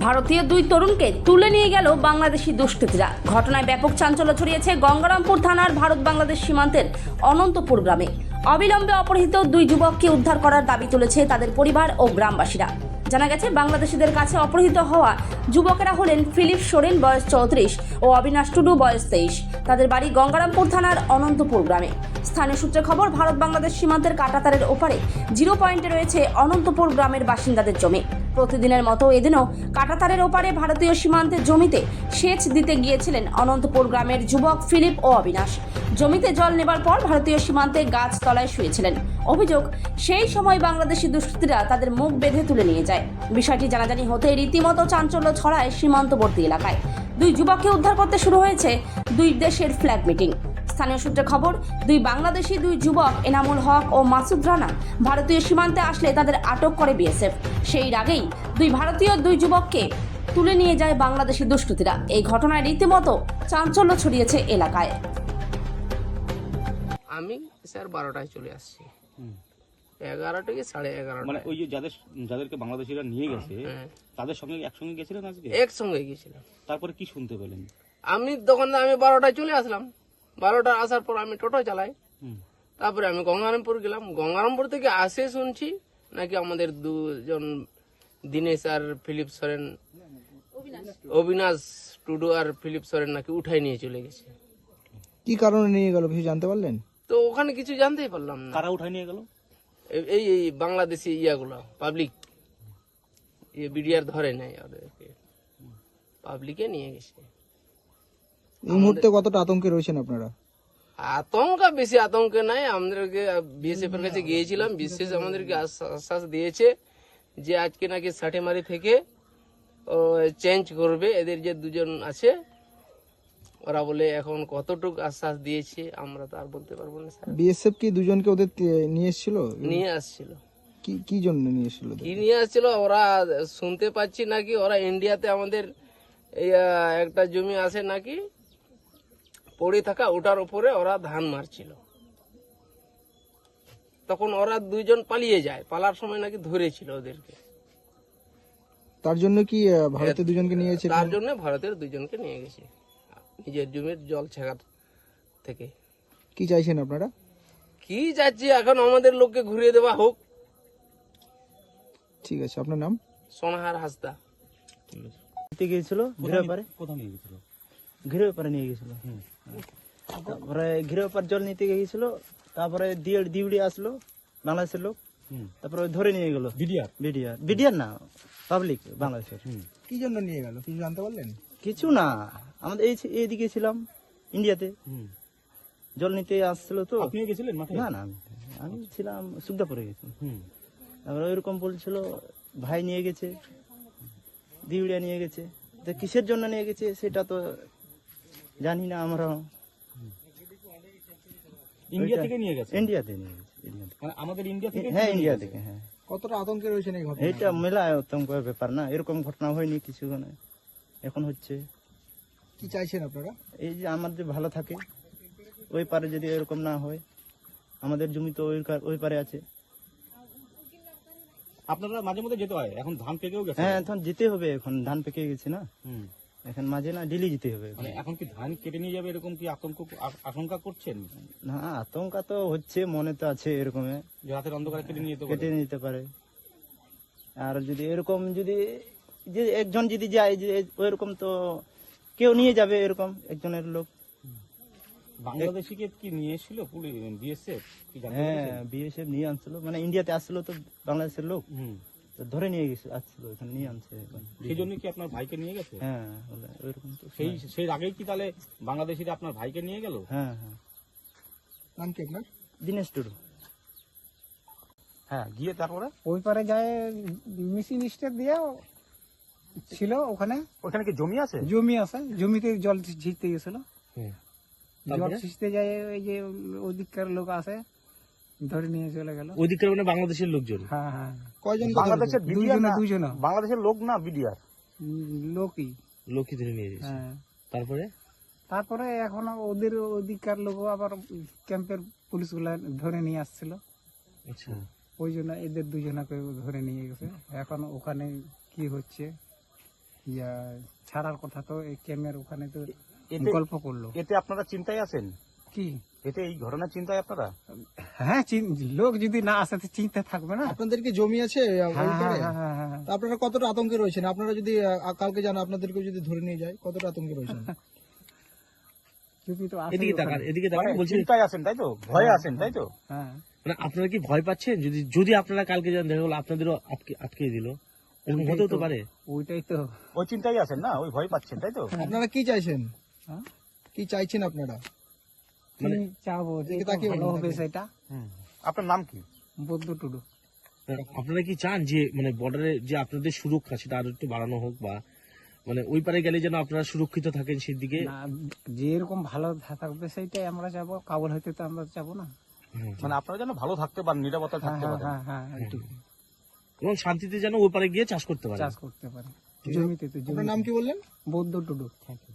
ভারতীয় দুই তরুণকে তুলে নিয়ে গেল বাংলাদেশি দুষ্কৃতীরা। ঘটনায় ব্যাপক চাঞ্চল্য ছড়িয়েছে গঙ্গারামপুর থানার ভারত বাংলাদেশ সীমান্তের অনন্তপুর গ্রামে। অবিলম্বে অপহৃত দুই যুবককে উদ্ধার করার দাবি তুলেছে তাদের পরিবার ও গ্রামবাসীরা। জানা গেছে, বাংলাদেশিদের কাছে অপহৃত হওয়া যুবকেরা হলেন ফিলিপ সোরেন, বয়স চৌত্রিশ, ও অবিনাশ টুডু, বয়স তেইশ। তাদের বাড়ি গঙ্গারামপুর থানার অনন্তপুর গ্রামে। স্থানীয় সূত্রে খবর, ভারত বাংলাদেশ সীমান্তের কাটাতারের ওপারে জিরো পয়েন্টে রয়েছে অনন্তপুর গ্রামের বাসিন্দাদের জমি। প্রতিদিনের মতো এদিনও কাটাতারের ওপারে ভারতীয় সীমান্তের জমিতে সেচ দিতে গিয়েছিলেন অনন্তপুর গ্রামের যুবক ফিলিপ ও অবিনাশ। জমিতে জল নেবার পর ভারতীয় সীমান্তে গাছ তলায় শুয়েছিলেন। অভিযোগ, সেই সময় বাংলাদেশি দুষ্কৃতীরা তাদের মুখ বেঁধে তুলে নিয়ে যায়। বিষয়টি জানাজানি হতে রীতিমতো চাঞ্চল্য ছড়ায় সীমান্তবর্তী এলাকায়। দুই যুবককে উদ্ধার করতে শুরু হয়েছে দুই দেশের ফ্ল্যাগ মিটিং। স্থানীয় সূত্রে খবর দুই বাংলাদেশি দুই যুবক এনামুল হক ও মাসুদ রানা ভারতীয় সীমান্তে আসলে তাদের আটক করে বিএসএফ। সেই আগেই দুই ভারতীয় দুই যুবককে তুলে নিয়ে যায় বাংলাদেশি দুষ্কৃতীরা। এই ঘটনায় রীতিমতো চাঞ্চল্য ছড়িয়েছে এলাকায়। আমি স্যার বারোটায় চলে আসছি। এগারোটা কি সাড়ে এগারোটা মানে ওই যে যাদের যাদেরকে বাংলাদেশিরা নিয়ে গেছে হ্যাঁ। তাদের সঙ্গে একসঙ্গে গেছিলেন আজকে? একসঙ্গে গেছিলাম। তারপরে কি শুনতে পেলেন? আমি তখন আমি বারোটায় চলে আসলাম। বারোটা আসার পর আমি টোটো চালাই। হুম। তারপরে আমি গঙ্গারামপুর গেলাম। গঙ্গারামপুর থেকে আসে শুনছি নাকি আমাদের দুজন দিনেশ আর ফিলিপ সরেন অবিনাশ টুডু আর ফিলিপ সরেন নাকি উঠাই নিয়ে চলে গেছে। কি কারণে নিয়ে গেল কিছু জানতে পারলেন? তো ওখানে কিছু জানতেই পারলাম না। কারা উঠায় নিয়ে গেল? এই- এই এই বাংলাদেশি ইয়াগুলো পাবলিক। ইয়ে বিডিআর ধরে নেয় ওদেরকে। পাবলিকে নিয়ে গেছে। এই মুহূর্তে কতটা আতঙ্কে রয়েছেন আপনারা? আতঙ্ক বেশি আতঙ্কে নাই। আমাদেরকে বিএসএফ এর কাছে গিয়েছিলাম। বিশেষ আমাদেরকে আশ্বাস দিয়েছে যে আজকে নাকি ষাটেমারি থেকে চেঞ্জ করবে। এদের যে দুজন আছে ওরা বলে এখন কতটুকু আশ্বাস দিয়েছে আমরা তো আর বলতে পারব না স্যার। বিএসএফ কি দুজনকে ওদের নিয়ে এসেছিল? নিয়ে আসছিল। কি কি জন্য নিয়ে এসেছিল? কি নিয়ে আসছিল ওরা শুনতে পাচ্ছি নাকি ওরা ইন্ডিয়াতে আমাদের একটা জমি আছে নাকি পড়ে থাকা ওটার উপরে ওরা ধান মারছিল। তখন ওরা দুইজন পালিয়ে যায়। পালার সময় নাকি ধরেছিল ওদেরকে। তার জন্য কি ভারতের দুজনকে নিয়ে এসেছিল তার জন্য ভারতের দুজনকে নিয়ে গেছে। নিজের জমির জল ছেঁকার থেকে। কি চাইছেন আপনারা? কি যাচ্ছে এখন আমাদের লোককে ঘুরিয়ে দেওয়া হোক। ঠিক আছে আপনার নাম? সোনাহার হাসদা। গিয়েছিল? ঘিরে পারে কোথাও নিয়ে গেছিল ঘিরে পারে নিয়ে গেছিল তারপরে ঘিরে পার জল নিতে গিয়েছিল তারপরে দিউড়ি আসলো বাংলাদেশের লোক তারপরে ধরে নিয়ে গেল। বিডিআর? বিডিআর। বিডিআর না পাবলিক বাংলাদেশের। কি জন্য নিয়ে গেল? কিছু জানতে পারলেন? কিছু না আমাদের এই এইদিকে ছিলাম ইন্ডিয়াতে। জল নিতে আসছিল তো। আপনিও গেছিলেন না না আমি- ছিলাম সুগদাপুরে গেছি। হুম। তারপরে ওইরকম বলছিল ভাই নিয়ে গেছে দিউড়িয়া নিয়ে গেছে। তো কিসের জন্য নিয়ে গেছে সেটা তো জানি না আমরা ইন্ডিয়া থেকে নিয়ে গেছে? ইন্ডিয়াতে নিয়ে গেছে মানে আমাদের ইন্ডিয়া থেকে হ্যাঁ ইন্ডিয়া থেকে হ্যাঁ। কতটা আতঙ্কে রয়েছেন এই ঘটনা এইটা মেলা আতঙ্কের ব্যাপার না এরকম ঘটনা হয়নি কিছু এখন হচ্ছে কি চাইছেন আপনারা? এই যে আমাদের ভালো থাকে ওই পারে যদি এরকম না হয় আমাদের জমি তো ওই ওই পারে আছে। আপনারা মাঝে মধ্যে যেতে হয় এখন ধান পেকেও গেছে। হ্যাঁ এখন যেতে হবে এখন ধান পেকে গেছে না। হুম। এখন মাঝে না ডেলি যেতে হবে মানে এখন কি ধান কেটে নিয়ে যাবে এরকম কি আতঙ্ক আশঙ্কা করছেন? না আতঙ্ক তো হচ্ছে মনে তো আছে এরকম। রাতের অন্ধকারে কেটে নিয়ে? কেটে নিতে পারে। আর যদি এরকম যদি যে একজন যদি যায় যে ওইরকম তো কেউ নিয়ে যাবে এরকম একজনের লোক। বাংলাদেশিকে কি নিয়ে এসেছিল বিএসএফ? হ্যাঁ? বিএসএফ নিয়ে আনছিল। মানে ইন্ডিয়াতে আসছিল তো বাংলাদেশের লোক। হুম। তো ধরে নিয়ে গেছে আসছিল এখানে নিয়ে আনছে সেই জন্য কি আপনার ভাইকে নিয়ে গেছে? হ্যাঁ ওইরকম তো। সেই সেই আগেই কি তাহলে বাংলাদেশিরা আপনার ভাইকে নিয়ে গেল? হ্যাঁ হ্যাঁ। নাম কি আপনার? দিনেশ টুডু। হ্যাঁ গিয়ে তারপরে? ওই পারে যায় মেশিন স্টেপ দিয়ে ছিল ওখানে। ওখানে কি জমি আছে? জমি আছে জমিতে জল ছিঁচতে গেছিল। হ্যাঁ। জল তারপরে? ছিঁচতে যায় ওই যে ওদিককার লোক আছে। ধরে নিয়ে চলে গেল। ওইদিকের মানে বাংলাদেশের লোকজন। হ্যাঁ হ্যাঁ। কয়জন বাংলাদেশের দুজনে দুজনে বাংলাদেশের লোক না বিডিআর? লোকই। লোকই ধরে নিয়ে গেছে। হ্যাঁ। তারপরে? তারপরে এখন ওদের ওদিককার লোক আবার ক্যাম্পের পুলিশগুলা ধরে নিয়ে আসছিল। আচ্ছা। ওই জন্য এদের দুজনকে ধরে নিয়ে গেছে। এখন ওখানে কি হচ্ছে? ইয়া ছাড়ার কথা তো এই ক্যামের ওখানে তো গল্প করল। এতে আপনারা চিন্তায় আছেন? কি? এতে এই ঘটনার চিন্তায় আপনারা? হ্যাঁ চিন- লোক যদি না আসে তো চিন্তা থাকবে না। আপনাদের কি জমি আছে আহ, ওই হ্যাঁ? হ্যাঁ হ্যাঁ হ্যাঁ। তা আপনারা কতটা আতঙ্কে রয়েছেন? আপনারা যদি আহ, কালকে যান আপনাদেরকে যদি ধরে নিয়ে যায় কতটা আতঙ্কে রয়েছেন? যদি তো আসে এদিকে তাকান ওখানে। এদিকে তাকান মানে বলছি চিন্তায় আছেন তাই তো? ভয়ে আছেন তাই তো? হ্যাঁ। মানে আপনারা কি ভয় পাচ্ছেন? যদি যদি আপনারা কালকে যান দেখা গেলো আপনাদেরও আটকে আটকে দিল। এরকম হতেও তো পারে। ওইটাই তো। ওই চিন্তায় আছেন না? ওই ভয় পাচ্ছেন তাই তো? আপনারা কি চাইছেন? হ্যাঁ? কি চাইছেন আপনারা? কি চাবো? যে ভালো হবে সেটা। আপনার নাম কি? বৌদ্ধ টুডু। আপনারা কি চান যে মানে বর্ডারে যে আপনাদের সুরক্ষা সেটা আরও একটু বাড়ানো হোক বা মানে ওই পারে গেলে যেন আপনারা সুরক্ষিত থাকেন সেদিকে? না যেরকম ভালো থাকবে সেইটাই আমরা যাব। কাবুল হইতে তো আমরা যাব না। মানে আপনারা যেন ভালো থাকতে পারেন নিরাপত্তা হ্যাঁ থাকতে হ্যাঁ পারেন। হ্যাঁ। এবং শান্তিতে যেন ওই পারে গিয়ে চাষ করতে পারে চাষ করতে পারে জমিতে তো আপনার জমি নাম কি বললেন? বৌদ্ধ টুডু। Thank you.